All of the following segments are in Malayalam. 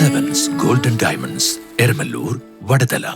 ഡയമണ്ട്സ് എരമല്ലൂർ വടതല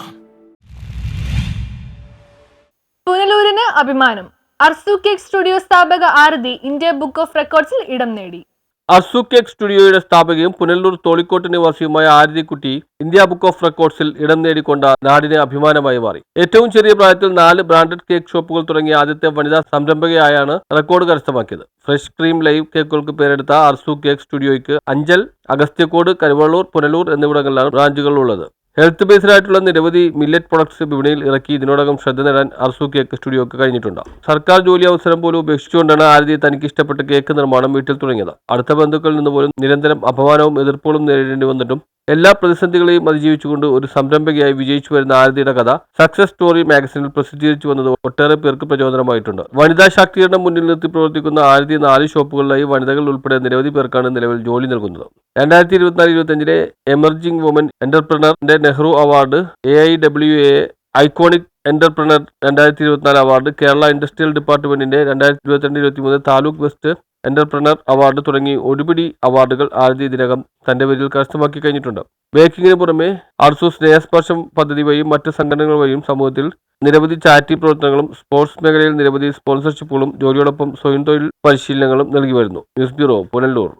പുനലൂരിന് അഭിമാനം. അർസു കേക്ക് സ്റ്റുഡിയോ സ്ഥാപക ആരതി ഇന്ത്യ ബുക്ക് ഓഫ് റെക്കോർഡ്സിൽ ഇടം നേടി. അർസു കേക്ക് സ്റ്റുഡിയോയുടെ സ്ഥാപകയും പുനലൂർ തോളിക്കോട്ട് നിവാസിയുമായ ആരതിക്കുട്ടി ഇന്ത്യ ബുക്ക് ഓഫ് റെക്കോർഡ്സിൽ ഇടം നേടിക്കൊണ്ട നാടിന് അഭിമാനമായി മാറി. ഏറ്റവും ചെറിയ പ്രായത്തിൽ നാല് ബ്രാൻഡഡ് കേക്ക് ഷോപ്പുകൾ തുടങ്ങിയ ആദ്യത്തെ വനിതാ സംരംഭകയായാണ് റെക്കോർഡ് കരസ്ഥമാക്കിയത്. ഫ്രഷ് ക്രീം ലൈവ് കേക്കുകൾക്ക് പേരെടുത്ത അർസു കേക്ക് സ്റ്റുഡിയോയ്ക്ക് അഞ്ചൽ അഗസ്ത്യക്കോട് കരുവള്ളൂർ പുനലൂർ എന്നിവിടങ്ങളിലാണ് ബ്രാഞ്ചുകൾ ഉള്ളത്. ഹെൽത്ത് ബേസ്ഡ് ആയിട്ടുള്ള നിരവധി മില്ലറ്റ് പ്രൊഡക്ട്സ് വിപണിയിൽ ഇറക്കി. ഇതിനോടകം ശ്രദ്ധ നേടാൻ അർസു കേക്ക് സ്റ്റുഡിയോക്ക് കഴിഞ്ഞിട്ടുണ്ട്. സർക്കാർ ജോലി അവസരം പോലും ഉപേക്ഷിച്ചുകൊണ്ടാണ് ആരതി തനിക്ക് ഇഷ്ടപ്പെട്ട കേക്ക് നിർമ്മാണം വീട്ടിൽ തുടങ്ങിയത്. അടുത്ത ബന്ധുക്കളിൽ നിന്ന് പോലും നിരന്തരം അപമാനവും എതിർപ്പുകളും നേരിടേണ്ടി വന്നിട്ടും എല്ലാ പ്രതിസന്ധികളെയും അതിജീവിച്ചുകൊണ്ട് ഒരു സംരംഭകയായി വിജയിച്ചു വരുന്ന ആരതിയുടെ കഥ സക്സസ് സ്റ്റോറി മാഗസിനിൽ പ്രസിദ്ധീകരിച്ചു വന്നത് ഒട്ടേറെ പേർക്ക് പ്രചോദനമായിട്ടുണ്ട്. വനിതാ ശാക്തീകരണം മുന്നിൽ നിർത്തി പ്രവർത്തിക്കുന്ന ആരതി നാല് ഷോപ്പുകളിലായി വനിതകൾ ഉൾപ്പെടെ നിരവധി പേർക്കാണ് നിലവിൽ ജോലി നൽകുന്നത്. രണ്ടായിരത്തി ഇരുപത്തിനാല് ഇരുപത്തിയഞ്ചിലെ emerging woman എന്റർപ്രണറിന്റെ Nehru award A I W A iconic entrepreneur രണ്ടായിരത്തി ഇരുപത്തിനാല് അവാർഡ് കേരള ഇൻഡസ്ട്രിയൽ ഡിപ്പാർട്ട്മെന്റിന്റെ രണ്ടായിരത്തി ഇരുപത്തിരണ്ട് ഇരുപത്തിമൂന്ന് താലൂക്ക് വെസ്റ്റ് എന്റർപ്രണർ അവാർഡ് തുടങ്ങി ഒരുപിടി അവാർഡുകൾ ആരതി ഇതിനകം തന്റെ പേരിൽ കരസ്ഥമാക്കി കഴിഞ്ഞിട്ടുണ്ട്. ബേക്കിങ്ങിന് പുറമെ അർസു സ്നേഹസ്പർശം പദ്ധതി വഴിയും മറ്റ് സംഘടനകൾ വഴിയും സമൂഹത്തിൽ നിരവധി ചാരിറ്റി പ്രവർത്തനങ്ങളും സ്പോർട്സ് മേഖലയിൽ നിരവധി സ്പോൺസർഷിപ്പുകളും ജോലിയോടൊപ്പം സ്വയം തൊഴിൽ പരിശീലനങ്ങളും നൽകി വരുന്നു. News bureau Punalur.